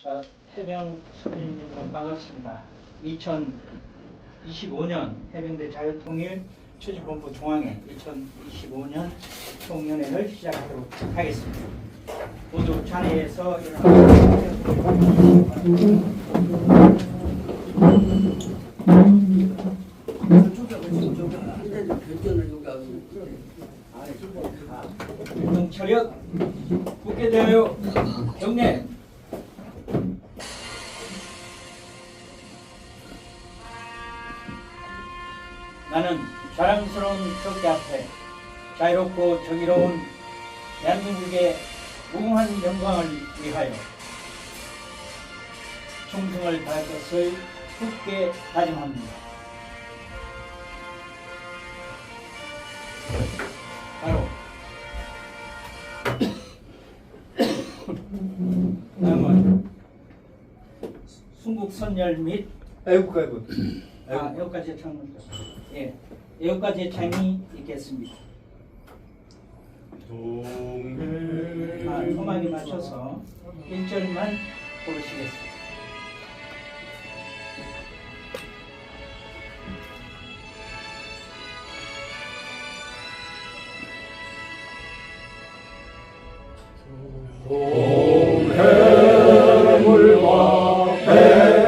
자, 해병 선생님 반갑습니다. 2025년 해병대 자유통일 추진본부 중앙회 2025년 총연회를 시작하도록 하겠습니다. 모두 자리에서 차렷 굳게 되어 경례 정의로운 대한민국의 무궁한 영광을 위하여 충성을 다할 것을 굳게 다짐합니다. 바로 다음은 순국 선열 및 아이고 아이고 아, 여기까지 창문 예, 여기까지 창이 있겠습니다. 아, 소막에 맞춰서 1절만 고르시겠습니다. 동해물과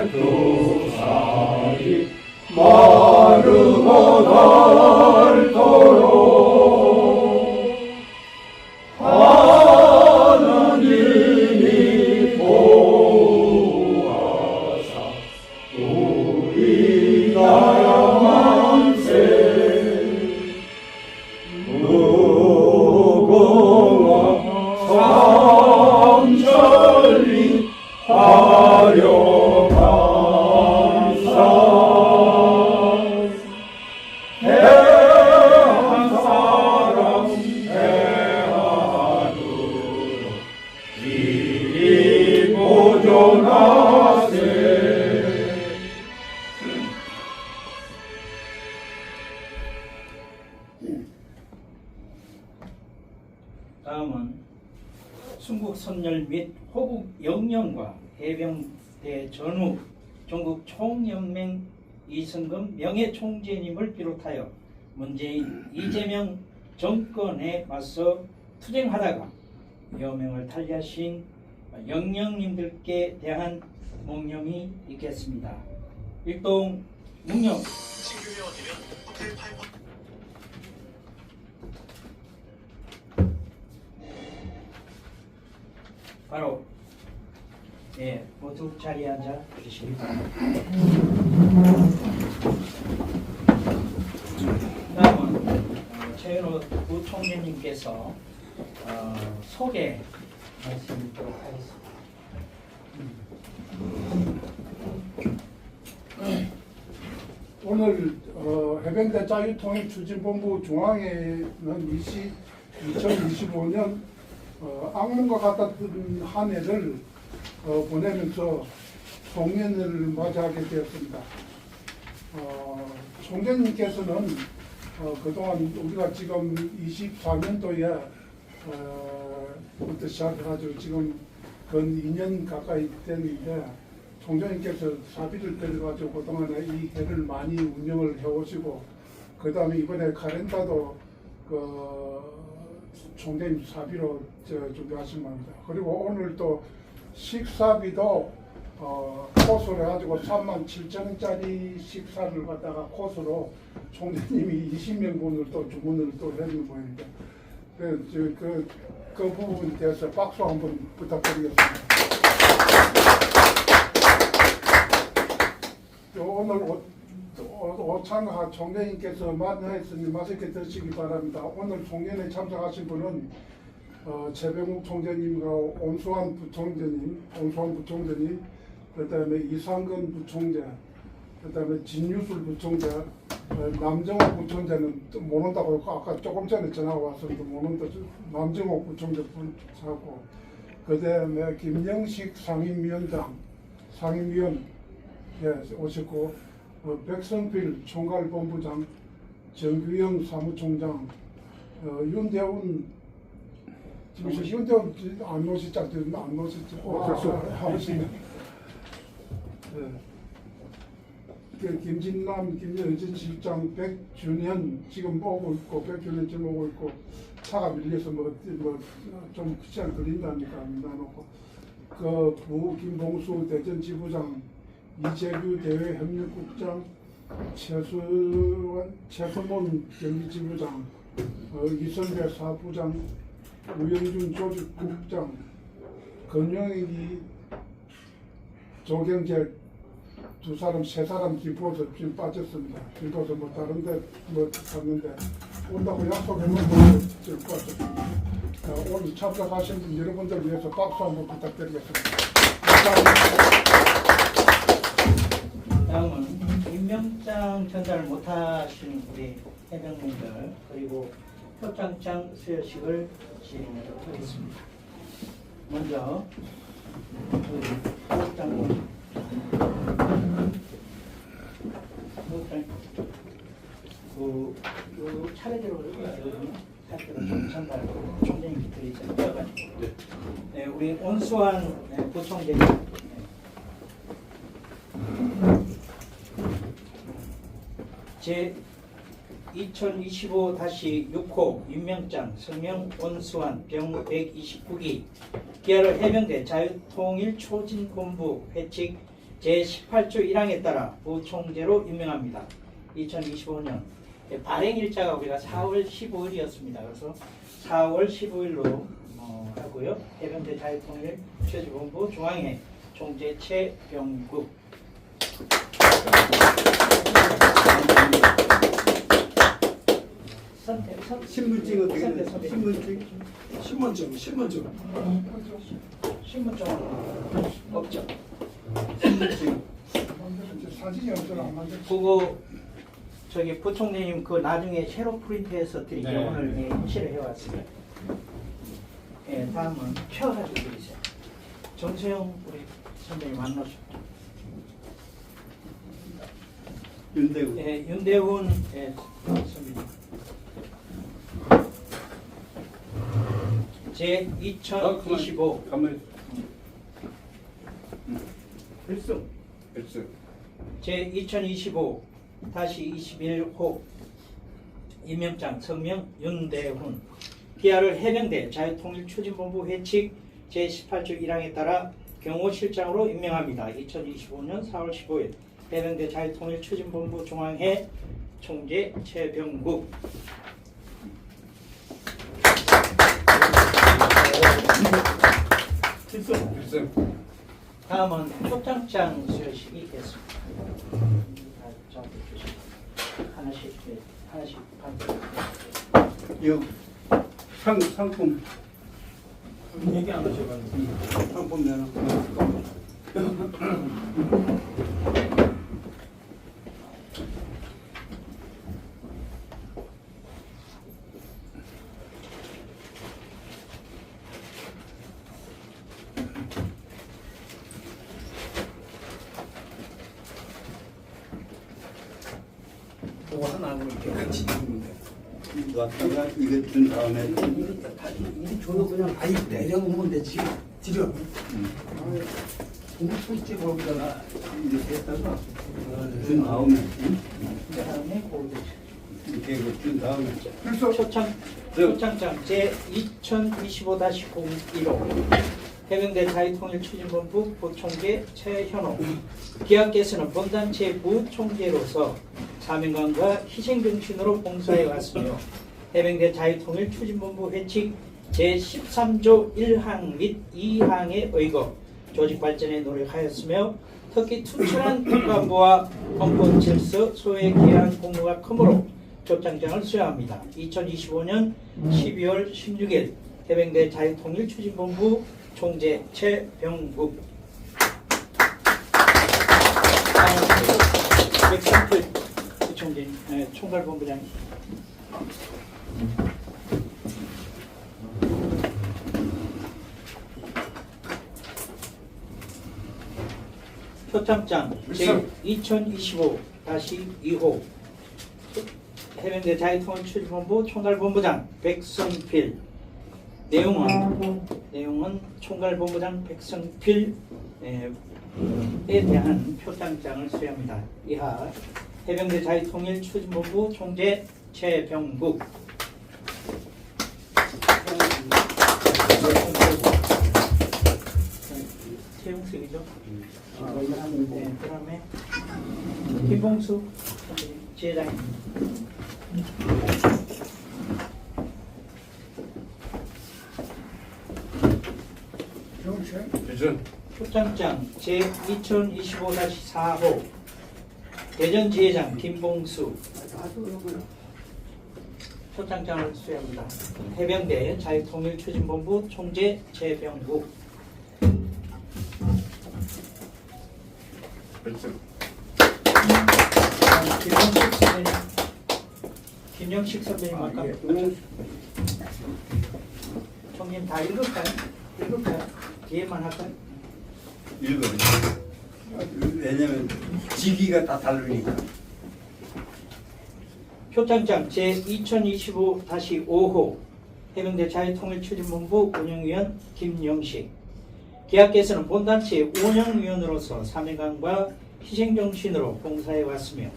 백두산이 마르고 닳 다음은 순국 선열 및 호국 영령과 해병대 전후 전국 총연맹 이승금 명예총재님을 비롯하여 문재인 이재명 정권에 맞서 투쟁하다가 여명을 탈리하신 영령님들께 대한 몽령이 있겠습니다. 일동 묵령 바로 예 모두 자리에 앉아 바랍니다. 다음은 어, 최현호 부총재님께서 어, 소개 말씀드리도록 하겠습니다. 오늘 어, 해병대 자유통일 추진본부 중앙회는 20, 2025년 어, 악몽과 같았던 한 해를 어, 보내면서 송년회를 맞이하게 되었습니다. 어, 총장님께서는 어, 그동안 우리가 지금 24년도에 어, 부터 시작해가지고 지금 근 2년 가까이 됐는데 총장님께서 사비를 들여가지고 그동안에 이 해를 많이 운영을 해오시고 그 다음에 이번에 카렌다도 그 총장님 사비로 저 준비하신 겁니다. 그리고 오늘 또 식사비도 어, 코스로 해가지고 3만 7천 원짜리 식사를 갖다가 코스로 총장님이 20명분을 또 주문을 또 해주는 모양입니다. 그, 저, 그, 그 부분에 대해서 박수 한번 부탁드리겠습니다. 또 오늘 오창하 총장님께서 만나했으니 맛있게 드시기 바랍니다. 오늘 총연에 참석하신 분은 어, 최병욱 총재님과 온수환 부총재님, 온수환 부총재님, 그 다음에 이상근 부총재, 그 다음에 진유술 부총재, 어, 남정호 부총재는 또 모른다고 아까 조금 전에 전화가 왔었는데 모른다. 남정호 부총재 분하고 그 다음에 김영식 상임위원장, 상임위원 예, 오셨고 어, 백성필 총괄본부장, 정규영 사무총장, 어, 윤대훈 지금 이건데 안 짝들 안 하시네. 그 김진남, 김현진 실장 100주년 지금 오고 있고 100주년 지금 오고 있고 차가 밀려서 뭐뭐좀 시간 걸린다니까 나놓고. 그 부 김봉수 대전 지부장 이재규 대외 협력국장 최수원 최선원 경기지부장 어, 이선배 사부장 우영준 조직국장 건영익이 조경재 두 사람 세 사람 기부어서 지금 빠졌습니다. 기부어서 뭐 다른데 뭐 갔는데 온다고 약속하면 뭐될것 같습니다. 어, 오늘 참석하신 분 여러분들 위해서 박수 한번 부탁드리겠습니다. 감사합니다. 다음은 임명장 전달을 못하신 우리 해병님들 그리고 표창장 수여식을 진행하도록 하겠습니다. 먼저 우리 표창장 표창 그, 그 차례대로. 차례대로 좀 전달 총장님께 드리자 떠가지고 네, 우리 온수환 네, 부총장님 네. 제 2025-6호 임명장 성명 원수환 병 129기 기아를 해병대 자유통일 초진본부 회칙 제18조 1항에 따라 부총재로 임명합니다. 2025년 발행 일자가 우리가 4월 15일이었습니다. 그래서 4월 15일로 어, 하고요. 해병대 자유통일 최주본부 중앙회 총재 최병국 신분증 어떻게 돼? 신분증? 신분증, 신분증. 신분증 없죠. 신분증. 사진이 만들. 그거 저기 부총리님 그 나중에 새로 프린트해서 드릴게요. 네. 오늘 예, 임시를 해왔습니다. 예, 다음은 펴가지고 드리세요. 정세영 우리 선배님 만나셨죠? 윤대우. 예, 윤대훈 예, 선배님. 제 2025 가만히 필승 있어. 제2025 다시 21호 임명장 성명 윤대훈 기아를 해병대 자유통일추진본부 회칙 제18조 1항에 따라 경호실장으로 임명합니다. 2025년 4월 15일 해병대 자유통일추진본부 중앙회 총재 최병국 필승. 필승. 다음은 표창장 수여식이 있겠습니다. 하나씩 네, 하나씩 받여 상, 상품. 얘기 안 하셔가지고. 상품 내놔. 뭐 이렇게 같이 돼. 놨다가 이거 준 다음에 이 줘도 그냥 아이 내려오면 되지. 드려. 공소지 거기다가 이렇게 했다가 준 다음에 응? 그다음에 이렇게 이거 준 다음에 표창 표창장 제 2025-01호 해병대 자유통일추진본부 부총재 최현호 기하께서는 본단체 부총재로서 사명감과 희생정신으로 봉사해 왔으며 해병대 자유통일 추진본부 회칙 제13조 1항 및 2항에 의거 조직 발전에 노력하였으며 특히 투철한 국가부와 헌법 질서 소외 기한 공무가 크므로 표창장을 수여합니다. 2025년 12월 16일 해병대 자유통일 추진본부 총재 최병국 백상필 네, 총괄본부장 표창장 제2025 2호 해병대 자유통일추진본부 총괄본부장 백성필. 내용은 내용은 총괄본부장 백성필 에, 에 대한 표창장을 수여합니다. 이하 해병대 자유통일 추진본부 총재 최병국 태용석이죠? 네, 그다음에 김봉수 지회장입니다. 경찰 그죠? 표창장 제 2025-4호 대전 지회장 김봉수 표창장을 수여합니다. 해병대 자유통일추진본부 총재 그렇죠. 김영식 선배님 김영식 선배님 아까 총님 다 읽을까요? 읽을까요? 뒤에만 할까요? 읽어. 왜냐면 지기가 다 다르니까. 표창장 제 2025-5호 해병대 자유통일 추진본부 운영위원 김영식 계약께서는 본단체의 운영위원으로서 사명감과 희생정신으로 봉사해 왔으며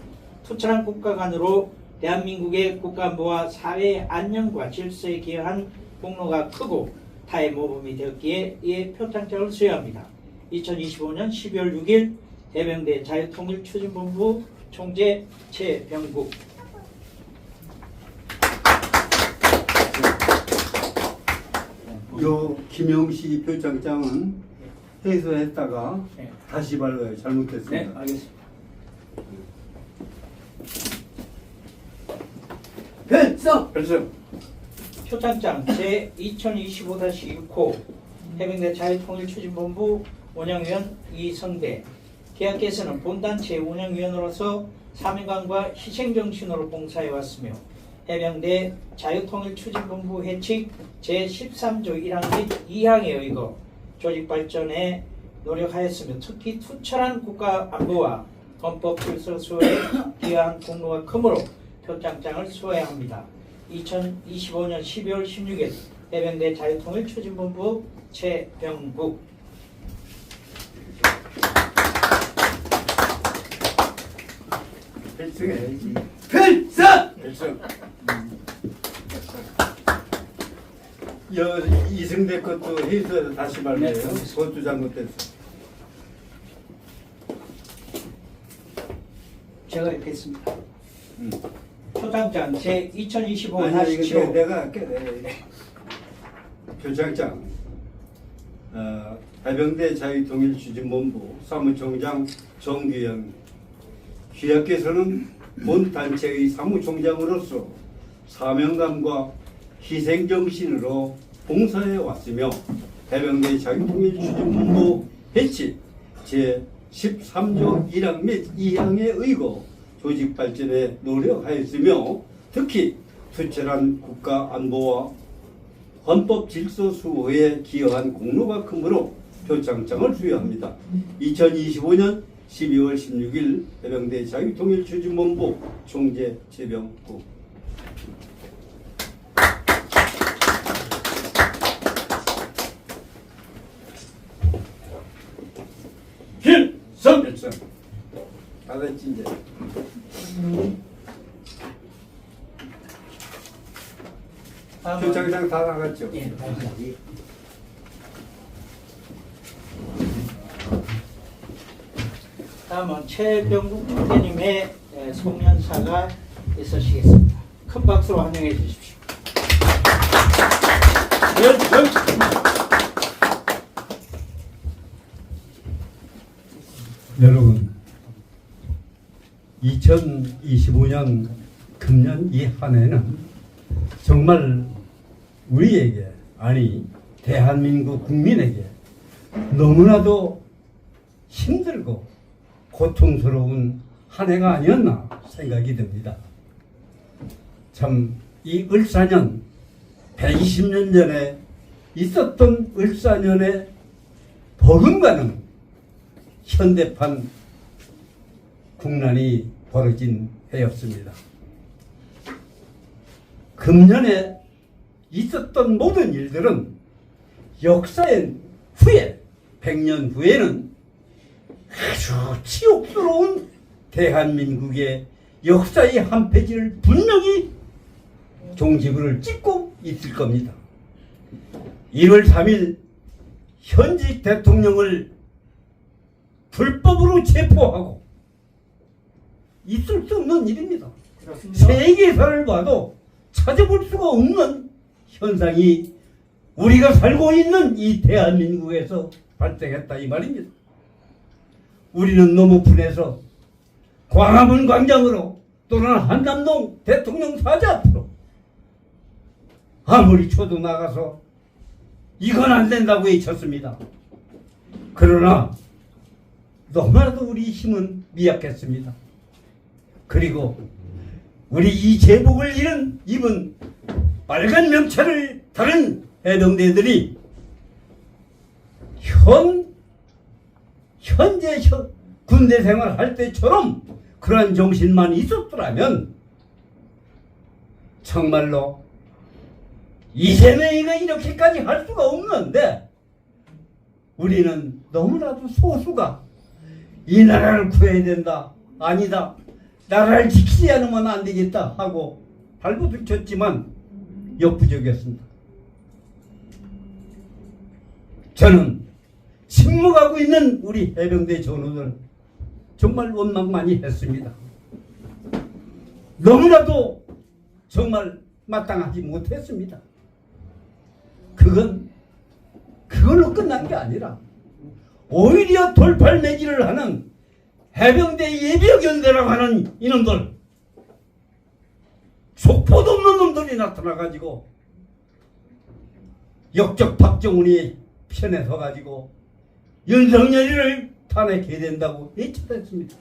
투철한 국가 간으로 대한민국의 국가안보와 사회의 안녕과 질서에 기여한 공로가 크고 타의 모범이 되었기에 이에 표창장을 수여합니다. 2025년 12월 6일 해병대 자유통일추진본부 총재 최병국 요 김영식 표창장은 해소했다가 네. 다시 발로요. 네, 잘못됐습니다. 알겠습니다. 그렇죠. 표창장 제 2025-6호 해병대 자유통일추진본부 운영위원 이성대 계약께서는 본단체 운영위원으로서 사명감과 희생정신으로 봉사해 왔으며 해병대 자유통일추진본부 해칙 제13조 1항 및 2항에 의거 조직 발전에 노력하였으며 특히 투철한 국가 안보와 헌법 질서 수호에 기여한 공로가 크므로 표창장을 수여야 합니다. 2025년 12월 16일 해병대 자유통일 추진본부 최병국 필승 해야지. 필승! 필승. 여 이승대 것도 해소해서 다시 발매해요. 네, 그것도 잘못됐어. 제가 이렇게 했습니다. 음. 표창장 제 2025 아니 이거 47호 내가 교장장 어, 해병대 자유통일추진본부 사무총장 정규영. 귀하께서는 본 단체의 사무총장으로서 사명감과 희생정신으로 봉사해 왔으며 해병대 자유통일추진본부 해치 제13조 1항 및 2항에 의거 조직 발전에 노력하였으며 특히 투철한 국가 안보와 헌법 질서 수호에 기여한 공로가 크므로 표창장을 수여합니다. 2025년 12월 16일 해병대 자유통일 추진본부 총재 최병국 필승! 일성 다 됐지 이제 표창장 다 나갔죠? 예, 다음은 최병국 총재님의 에, 송년사가 있으시겠습니다. 큰 박수로 환영해 주십시오. 여러분 2025년 금년 이 한 해는 정말 우리에게 아니 대한민국 국민에게 너무나도 힘들고 고통스러운 한 해가 아니었나 생각이 듭니다. 참 이 을사년 120년 전에 있었던 을사년의 버금가는 현대판 국난이 벌어진 해였습니다. 금년에 있었던 모든 일들은 역사의 후에 100년 후에는 아주 치욕스러운 대한민국의 역사의 한 페이지를 분명히 종지부를 찍고 있을 겁니다. 1월 3일 현직 대통령을 불법으로 체포하고 있을 수 없는 일입니다. 그렇습니다. 세계사를 봐도 찾아볼 수가 없는 현상이 우리가 살고 있는 이 대한민국에서 발생했다 이 말입니다. 우리는 너무 분해서 광화문 광장으로 또는 한남동 대통령 사자 앞으로 아무리 쳐도 나가서 이건 안 된다고 외쳤습니다. 그러나 너무나도 우리 힘은 미약했습니다. 그리고 우리 이 제복을 잃은 입은 빨간 명찰을 다른 해병대들이 현 현재 현, 군대 생활할 때처럼 그러한 정신만 있었더라면 정말로 이재명이가 이렇게까지 할 수가 없는데 우리는 너무나도 소수가 이 나라를 구해야 된다 아니다 나라를 지키지 않으면 안 되겠다 하고 발부들 쳤지만 역부족이었습니다. 저는 침묵하고 있는 우리 해병대 전우들 정말 원망 많이 했습니다. 너무나도 정말 마땅하지 못했습니다. 그건 그걸로 끝난 게 아니라 오히려 돌팔매질을 하는 해병대 예비역연대라고 하는 이놈들 속보도 없는 놈들이 나타나가지고 역적 박정훈이 편에 서가지고 윤석열이를 탄핵해야 된다고 예측했습니다.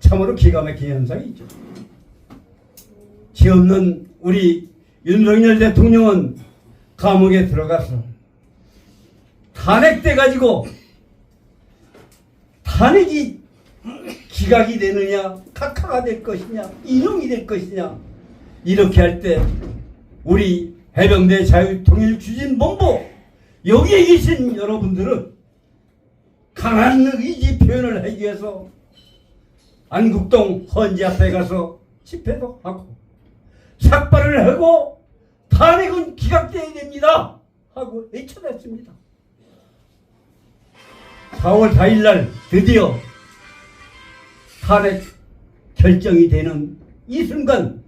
참으로 기가 막힌 현상이죠. 죄 없는 우리 윤석열 대통령은 감옥에 들어가서 탄핵돼 가지고 탄핵이 기각이 되느냐 카카가 될 것이냐 인용이 될 것이냐 이렇게 할 때 우리 해병대 자유통일추진본부 여기에 계신 여러분들은 강한 의지 표현을 하기 위해서 안국동 헌지 앞에 가서 집회도 하고 삭발을 하고 탄핵은 기각돼야 됩니다 하고 외쳐냈습니다. 4월 4일 날 드디어 탄핵 결정이 되는 이 순간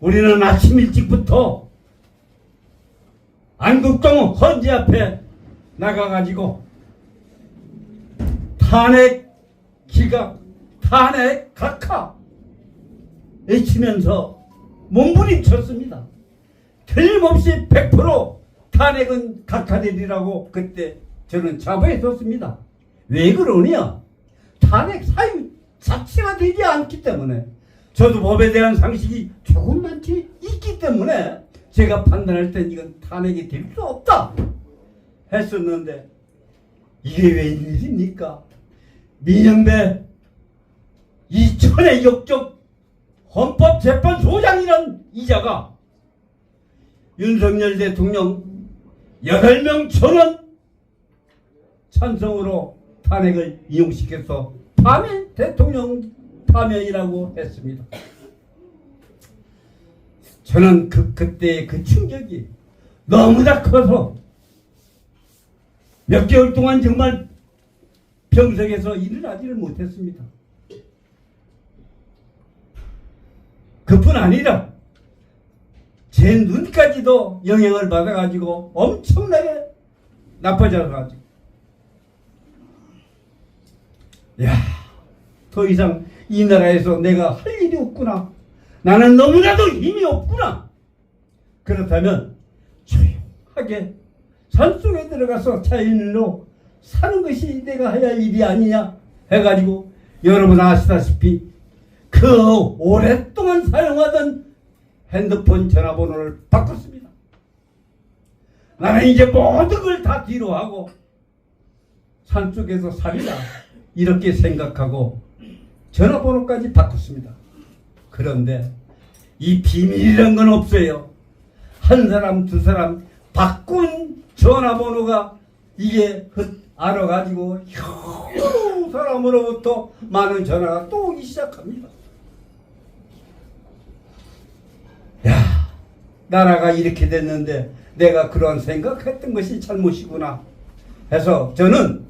우리는 아침 일찍부터 안국동 헌지 앞에 나가가지고 탄핵 기각, 탄핵 각하 외치면서 몸부림쳤습니다. 틀림없이 100% 탄핵은 각하되리라고 그때 저는 자부했었습니다. 왜 그러냐? 탄핵 사유 자체가 되지 않기 때문에 저도 법에 대한 상식이 조금만치 있기 때문에 제가 판단할 땐 이건 탄핵이 될 수 없다 했었는데 이게 웬일입니까? 민영배 이천의 역적 헌법재판소장이란 이자가 윤석열 대통령 8명 전원 찬성으로 탄핵을 이용시켜서 파면 대통령 파면이라고 했습니다. 저는 그 그때 그 충격이 너무나 커서 몇 개월 동안 정말 병석에서 일어나지를 못했습니다. 그뿐 아니라 제 눈까지도 영향을 받아가지고 엄청나게 나빠져가지고 야, 더 이상 이 나라에서 내가 할 일이 없구나. 나는 너무나도 힘이 없구나. 그렇다면 조용하게 산속에 들어가서 자연으로 사는 것이 내가 해야 할 일이 아니냐 해가지고 여러분 아시다시피 그 오랫동안 사용하던 핸드폰 전화번호를 바꿨습니다. 나는 이제 모든 걸 다 뒤로 하고 산속에서 살리라 이렇게 생각하고 전화번호까지 바꿨습니다. 그런데 이 비밀이란 건 없어요. 한 사람 두 사람 바꾼 전화번호가 이게 그 알아가지고 여러 사람으로부터 많은 전화가 또 오기 시작합니다. 야, 나라가 이렇게 됐는데 내가 그런 생각했던 것이 잘못이구나 해서 저는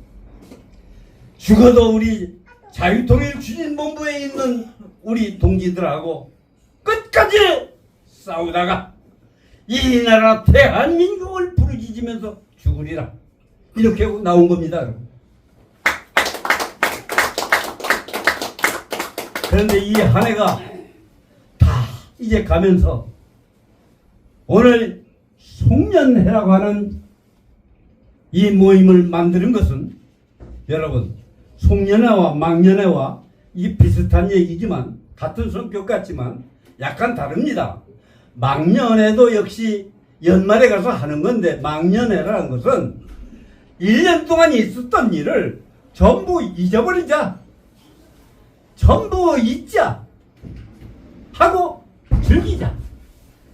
죽어도 우리 자유통일 추진본부에 있는 우리 동지들하고 끝까지 싸우다가 이 나라 대한민국을 부르짖으면서 죽으리라 이렇게 나온 겁니다 여러분. 그런데 이 한 해가 다 이제 가면서 오늘 송년회라고 하는 이 모임을 만드는 것은 여러분 송년회와 망년회와 이 비슷한 얘기지만 같은 성격 같지만 약간 다릅니다. 망년회도 역시 연말에 가서 하는 건데 망년회라는 것은 1년 동안 있었던 일을 전부 잊어버리자. 전부 잊자. 하고 즐기자.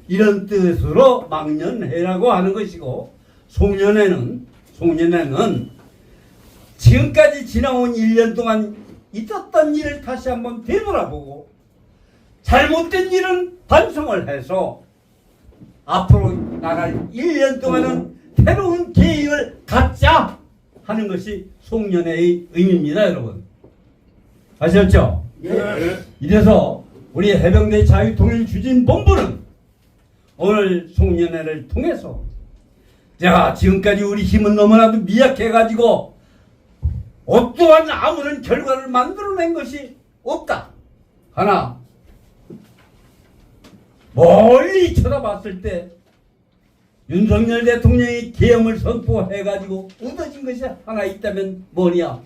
이런 뜻으로 망년회라고 하는 것이고 송년회는 송년회는 지금까지 지나온 1년 동안 있었던 일을 다시 한번 되돌아보고 잘못된 일은 반성을 해서 앞으로 나갈 1년 동안은 새로운 계획을 갖자 하는 것이 송년회의 의미입니다 여러분 아셨죠? 네. 이래서 우리 해병대 자유통일추진본부는 오늘 송년회를 통해서 자 지금까지 우리 힘은 너무나도 미약해가지고 어떠한 아무런 결과를 만들어낸 것이 없다. 하나 멀리 쳐다봤을 때 윤석열 대통령이 계엄을 선포해가지고 얻어진 것이 하나 있다면 뭐냐?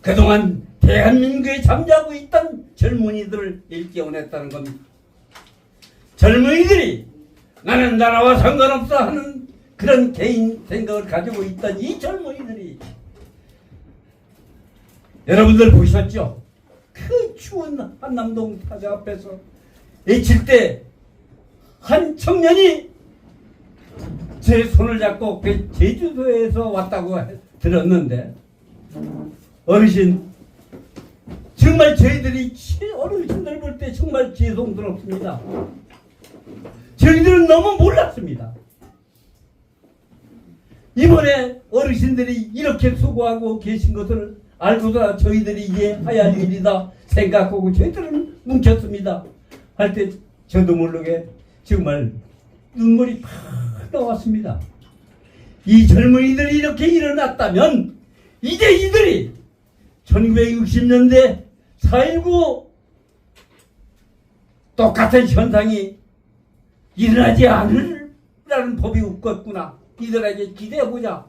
그동안 대한민국에 잠자고 있던 젊은이들을 일깨워냈다는 겁니다. 젊은이들이 나는 나라와 상관없어 하는 그런 개인 생각을 가지고 있던 이 젊은이들이 여러분들 보셨죠? 그 추운 한남동 타자 앞에서 외칠 때 한 청년이 제 손을 잡고 그 제주도에서 왔다고 해- 들었는데 어르신 정말 저희들이 치- 어르신들 볼 때 정말 죄송스럽습니다. 저희들은 너무 몰랐습니다. 이번에 어르신들이 이렇게 수고하고 계신 것을 알고서 저희들이 이해해야 할 일이다 생각하고 저희들은 뭉쳤습니다. 할 때 저도 모르게 정말 눈물이 팍 나왔습니다. 이 젊은이들이 이렇게 일어났다면 이제 이들이 1960년대 4.19 똑같은 현상이 일어나지 않으라는 법이 없겠구나. 이들에게 기대해보자.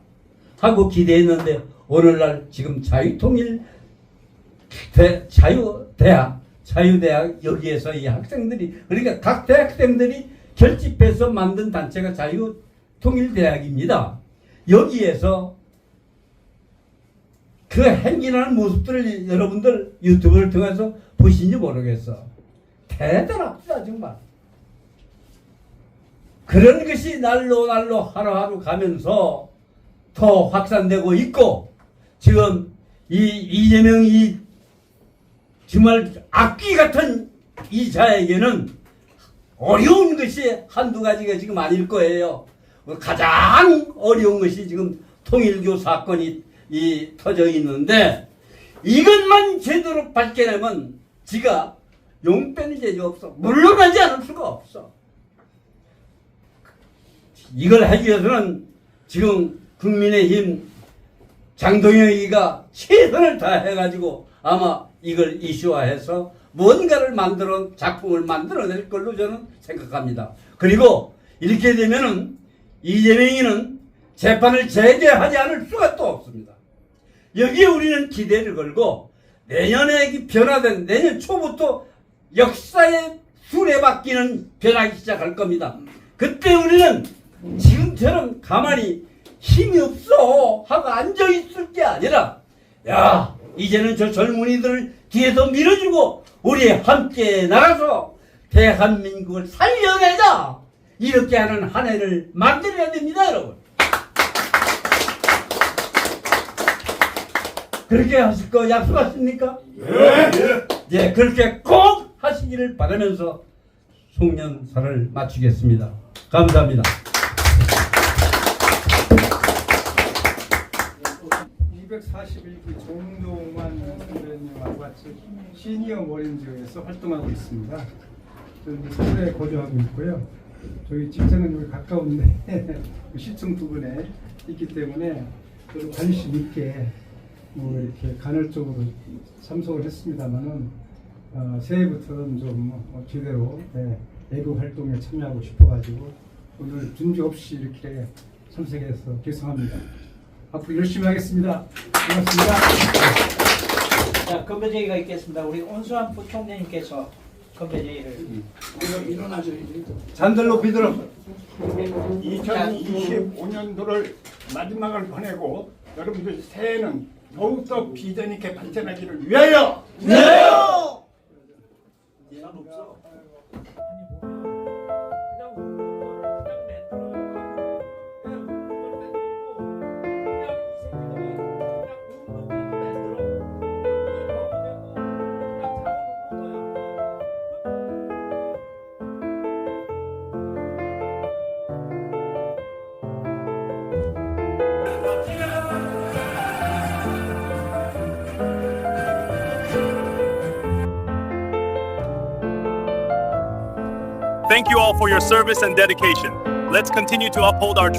하고 기대했는데, 오늘날 지금 자유통일 대, 자유대학, 자유대학 여기에서 이 학생들이, 그러니까 각 대학생들이 결집해서 만든 단체가 자유통일대학입니다. 여기에서 그 행진하는 모습들을 여러분들 유튜브를 통해서 보신지 모르겠어. 대단합니다, 정말. 그런 것이 날로 날로 하루하루 가면서 더 확산되고 있고 지금 이 이재명 이 정말 악귀 같은 이 자에게는 어려운 것이 한두 가지가 지금 아닐 거예요. 가장 어려운 것이 지금 통일교 사건이 이 터져 있는데 이것만 제대로 밝혀내면 지가 용 빼는 재주 없어. 물러나지 않을 수가 없어. 이걸 하기 위해서는 지금 국민의힘 장동영이가 최선을 다해가지고 아마 이걸 이슈화해서 뭔가를 만들어 작품을 만들어낼 걸로 저는 생각합니다. 그리고 이렇게 되면은 이재명이는 재판을 제대하지 않을 수가 또 없습니다. 여기에 우리는 기대를 걸고 내년에 이 변화된 내년 초부터 역사의 수레바퀴는 변하기 시작할 겁니다. 그때 우리는 지금처럼 가만히 힘이 없어. 하고 앉아 있을 게 아니라 야 이제는 저 젊은이들을 뒤에서 밀어주고 우리 함께 나가서 대한민국을 살려내자. 이렇게 하는 한 해를 만들어야 됩니다 여러분. 그렇게 하실 거 약속하십니까? 예, 그렇게 꼭 하시기를 바라면서 송년사를 마치겠습니다. 감사합니다 241기 정동환 선배님하고 같이 시니어 머린즈에서 활동하고 있습니다. 저는 서울에 거주하고 있고요. 저희 직장은 여기 가까운데 시청 두 분에 있기 때문에 저도 관심 있게 뭐 이렇게 간헐적으로 참석을 했습니다만은 어, 새해부터는 좀 어, 제대로 예, 애국 활동에 참여하고 싶어가지고 오늘 준비 없이 이렇게 참석해서 죄송합니다. 앞으로 열심히 하겠습니다. 고맙습니다. 자, 건배제의가 있겠습니다. 우리 온수환 부총재님께서 건배제의를 일어나죠. 잔들 높이 들어 2025년도를 마지막을 보내고 여러분들 새해는 더욱더 비전 있게 발전하기를 위하여 Thank you all for your service and dedication. Let's continue to uphold our